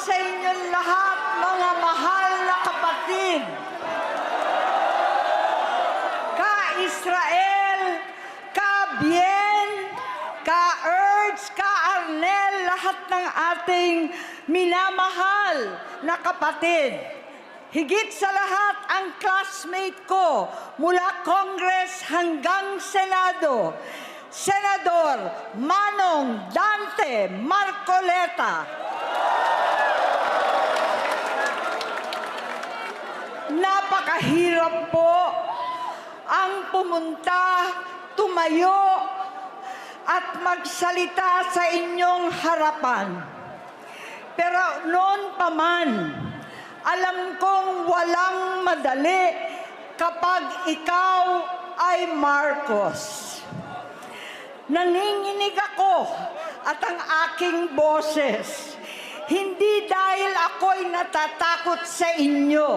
sa inyong lahat, mga mahal na kapatid. Ka-Israel, ka-Bien, ka-Erds, ka-Arnel, lahat ng ating minamahal na kapatid. Higit sa lahat ang classmate ko mula Congress hanggang Senado, Senador Manong Dante Marcoleta. Napakahirap po ang pumunta, tumayo, at magsalita sa inyong harapan. Pero noon pa man, alam kong walang madali kapag ikaw ay Marcos. Nanginginig ako at ang aking boses, hindi dahil ako'y natatakot sa inyo,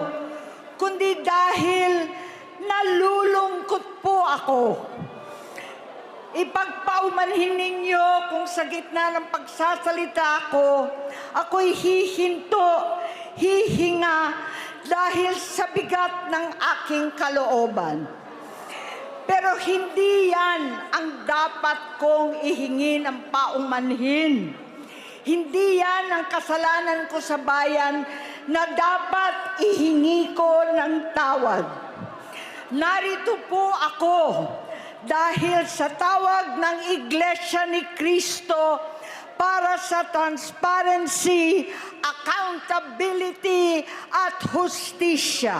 kundi dahil nalulungkot po ako. Ipagpaumanhin ninyo kung sa gitna ng pagsasalita ko, ako'y hihinto, hihinga dahil sa bigat ng aking kalooban. Pero hindi yan ang dapat kong ihingi ng paumanhin. Hindi yan ang kasalanan ko sa bayan na dapat ihingi ko ng tawad. Narito po ako dahil sa tawag ng Iglesia ni Kristo para sa transparency, accountability at hustisya.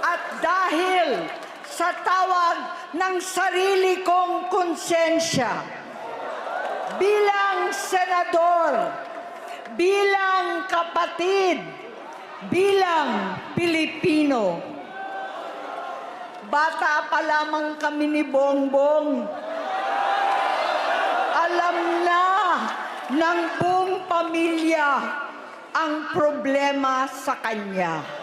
At dahil sa tawag ng sarili kong konsensya, bilang senador, bilang kapatid, bilang Pilipino, bata pa lamang kami ni Bongbong, alam na ng buong pamilya ang problema sa kanya.